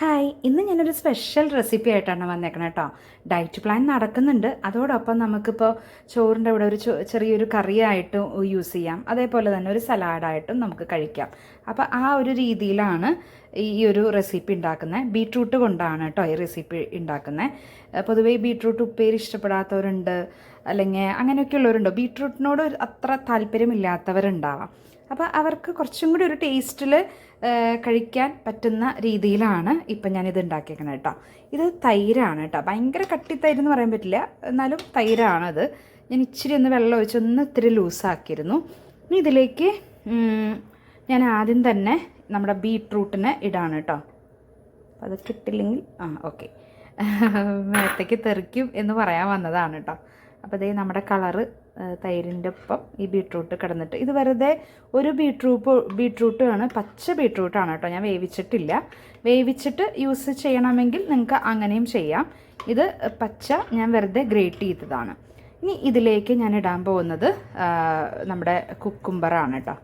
Hi ഇന്ന് ഞാനൊരു special recipe ആയിട്ടാണ് വന്നേക്കണത് കേട്ടോ ഡയറ്റ് പ്ലാൻ നടക്കുന്നുണ്ട്. അതോടൊപ്പം നമുക്കിപ്പോൾ ചോറിന്റെ കൂടെ ഒരു ചെറിയൊരു കറിയായിട്ടും യൂസ് ചെയ്യാം. അതേപോലെ തന്നെ ഒരു സലാഡായിട്ടും നമുക്ക് കഴിക്കാം. അപ്പോൾ ആ ഒരു രീതിയിലാണ് ഈ ഒരു റെസിപ്പി ഉണ്ടാക്കുന്നത് ബീട്രൂട്ട് കൊണ്ടാണ് കേട്ടോ ഈ റെസിപ്പി ഉണ്ടാക്കുന്നത് പൊതുവേ ബീട്രൂട്ട് ഉപ്പേരി ഇഷ്ടപ്പെടാത്തവരുണ്ട്. അല്ലെങ്കിൽ അങ്ങനെയൊക്കെ ഉള്ളവരുണ്ടോ ബീട്രൂട്ടിനോട് അത്ര താല്പര്യമില്ലാത്തവരുണ്ടാവാം. അപ്പോൾ അവർക്ക് കുറച്ചും കൂടി ഒരു ടേസ്റ്റിൽ കഴിക്കാൻ പറ്റുന്ന രീതിയിലാണ് ഇപ്പം ഞാനിത് ഉണ്ടാക്കിയേക്കുന്നത് കേട്ടോ ഇത് തൈരാണ് കേട്ടോ ഭയങ്കര കട്ടി തൈര് എന്ന് പറയാൻ പറ്റില്ല. എന്നാലും തൈരാണത്. ഞാൻ ഇച്ചിരി ഒന്ന് വെള്ളം ഒഴിച്ച് ഒന്ന് ഇത്തിരി ലൂസാക്കിയിരുന്നു. ഇനി ഇതിലേക്ക് ഞാൻ ആദ്യം തന്നെ നമ്മുടെ ബീട്രൂട്ടിനെ ഇടാണ് കേട്ടോ അത് കിട്ടില്ലെങ്കിൽ ആ ഓക്കെ. മേത്തേക്ക് തെറിക്കും എന്ന് പറയാൻ വന്നതാണ് കേട്ടോ. അപ്പോൾ ഇതേ നമ്മുടെ കളറ് തൈരിന്റെ ഒപ്പം ഈ ബീട്രൂട്ട് കിടന്നിട്ട്. ഇത് വെറുതെ ഒരു ബീട്രൂട്ട് ബീട്രൂട്ട് ആണ് പച്ച ബീട്രൂട്ടാണ് കേട്ടോ. ഞാൻ വേവിച്ചിട്ടില്ല. വേവിച്ചിട്ട് യൂസ് ചെയ്യണമെങ്കിൽ നിങ്ങൾക്ക് അങ്ങനെയും ചെയ്യാം. ഇത് പച്ച ഞാൻ വെറുതെ ഗ്രേറ്റ് ചെയ്തതാണ്. ഇനി ഇതിലേക്ക് ഞാൻ ഇടാൻ പോകുന്നത് നമ്മുടെ കുക്കുംബറാണ് കേട്ടോ.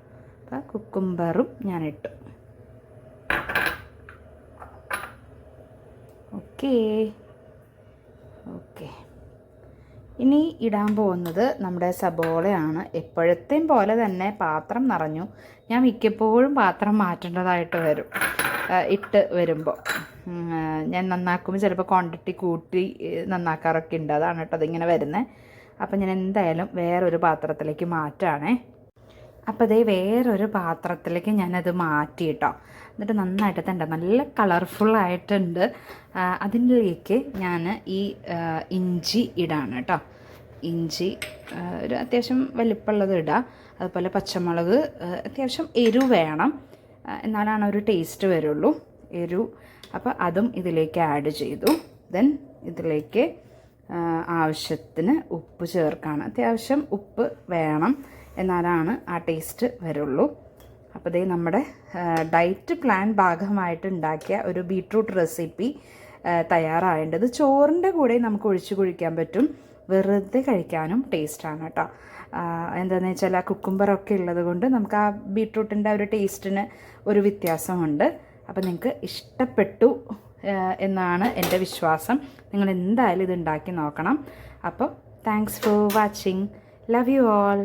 അപ്പോൾ കുക്കുംബറും ഞാൻ ഇട്ടു. ഓക്കേ ഓക്കെ ഇനി ഇടാൻ പോകുന്നത് നമ്മുടെ സബോളയാണ്. എപ്പോഴത്തെയും പോലെ തന്നെ പാത്രം നിറഞ്ഞു. ഞാൻ മിക്കപ്പോഴും പാത്രം മാറ്റേണ്ടതായിട്ട് വരും. ഇട്ട് വരുമ്പോൾ ഞാൻ നന്നാക്കുമ്പോൾ ചിലപ്പോൾ ക്വാണ്ടിറ്റി കൂട്ടി നന്നാക്കാറൊക്കെ ഉണ്ട്. അതാണ് കേട്ടോ അതിങ്ങനെ വരുന്നത് അപ്പം ഞാൻ എന്തായാലും വേറൊരു പാത്രത്തിലേക്ക് മാറ്റാണേ. അപ്പോൾ ഇതേ വേറൊരു പാത്രത്തിലേക്ക് ഞാനത് മാറ്റി കേട്ടോ എന്നിട്ട് നന്നായിട്ട് തന്നെ നല്ല കളർഫുള്ളായിട്ടുണ്ട് ആ, ഞാൻ ഈ ഇഞ്ചി ഇടാണ് കേട്ടോ ഇഞ്ചി ഒരു അത്യാവശ്യം വലിപ്പമുള്ളത് ഇടാം. അതുപോലെ പച്ചമുളക് അത്യാവശ്യം എരു വേണം. എന്നാലാണ് ഒരു ടേസ്റ്റ് വരുള്ളൂ. എരു. അപ്പോൾ അതും ഇതിലേക്ക് ആഡ് ചെയ്തു. ദെൻ ഇതിലേക്ക് ആവശ്യത്തിന് ഉപ്പ് ചേർക്കാണ്. അത്യാവശ്യം ഉപ്പ് വേണം. എന്നാലാണ് ആ ടേസ്റ്റ് വരുള്ളൂ. അപ്പോൾ ഇതേ നമ്മുടെ ഡയറ്റ് പ്ലാൻ ഭാഗമായിട്ട് ഉണ്ടാക്കിയ ഒരു ബീട്രൂട്ട് റെസിപ്പി തയ്യാറായേണ്ടത് ചോറിന്റെ കൂടെ നമുക്ക് ഒഴിച്ചു കുഴിക്കാൻ പറ്റും. വെറുതെ കഴിക്കാനും ടേസ്റ്റാണ് കേട്ടോ. എന്താണെന്ന് വെച്ചാൽ ആ കുക്കുംബറൊക്കെ ഉള്ളത് കൊണ്ട് നമുക്ക് ആ ബീട്രൂട്ടിന്റെ ഒരു ടേസ്റ്റിന് ഒരു വ്യത്യാസമുണ്ട്. അപ്പോൾ നിങ്ങൾക്ക് ഇഷ്ടപ്പെട്ടു എന്നാണ് എന്റെ വിശ്വാസം. നിങ്ങൾ എന്തായാലും ഇത് ഉണ്ടാക്കി നോക്കണം. അപ്പോൾ thanks for watching love you all